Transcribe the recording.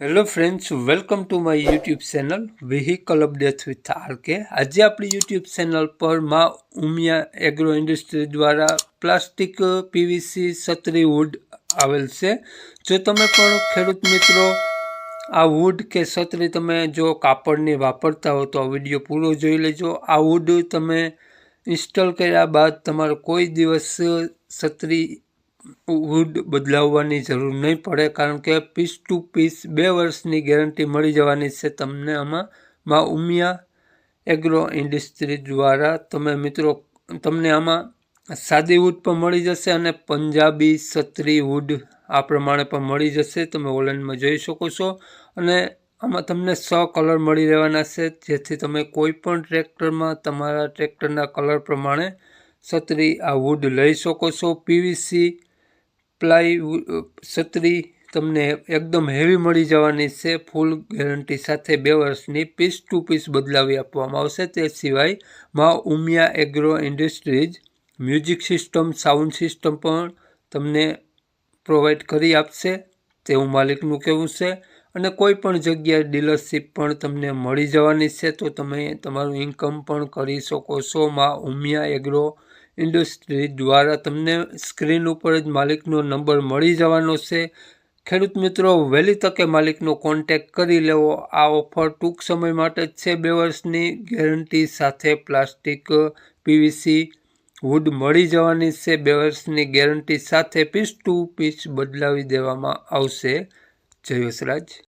Hello friends welcome to my YouTube channel vehicle update with RK આજે આપણી YouTube channel પરમાં Umiya agro industry દ્વારા plastic, PVC સત્રી wood આવેલ છે. જો તમે પણ ખેડૂત મિત્રો આ વુડ કે સત્રી તમે જો કાપડની વાપરતા હો તો આ વીડિયો પૂરો જોઈ લેજો. આ વુડ તમે ઇન્સ્ટોલ કર્યા બાદ તમારો કોઈ દિવસ સત્રી વુડ બદલાવવાની જરૂર નહીં પડે કારણ કે પીસ ટુ પીસ બે વર્ષની ગેરંટી મળી જવાની છે. તમને આમાં મા ઉમિયા એગ્રો ઇન્ડસ્ટ્રી દ્વારા તમે મિત્રો, તમને આમાં સાદી વુડ પણ મળી જશે અને પંજાબી સત્રી વુડ આ પ્રમાણે પણ મળી જશે. તમે ઓનલાઈનમાં જોઈ શકો છો અને આમાં તમને સો કલર મળી રહેવાના છે. જેથી તમે કોઈ પણ ટ્રેક્ટરમાં તમારા ટ્રેક્ટરના કલર પ્રમાણે સત્રી આ વુડ લઈ શકો છો. પીવીસી પ્લાય છત્રી તમને એકદમ હેવી મળી જવાની છે. ફૂલ ગેરંટી સાથે બે વર્ષની પીસ ટુ પીસ બદલાવી આપવામાં આવશે. તે સિવાયમાં Umiya agro industries music system sound system પણ તમને પ્રોવાઈડ કરી આપશે. તેવું માલિકનું કહેવું છે. અને કોઈ પણ જગ્યાએ ડીલરશીપ પણ તમને મળી જવાની છે. તો તમે તમારું ઇન્કમ પણ કરી શકો છો. માં ઉમિયા એગ્રો ઇન્ડસ્ટ્રી દ્વારા તમને સ્ક્રીન ઉપર જ માલિકનો નંબર મળી જવાનો છે. ખેડૂત મિત્રો, વહેલી તકે માલિકનો કોન્ટેક કરી લેવો. આ ઓફર ટૂંક સમય માટે જ છે. બે વર્ષની ગેરંટી સાથે પ્લાસ્ટિક પીવીસી વુડ મળી જવાની છે. બે વર્ષની ગેરંટી સાથે પીસ ટુ પીસ બદલાવી દેવામાં આવશે. જય વસરાજ.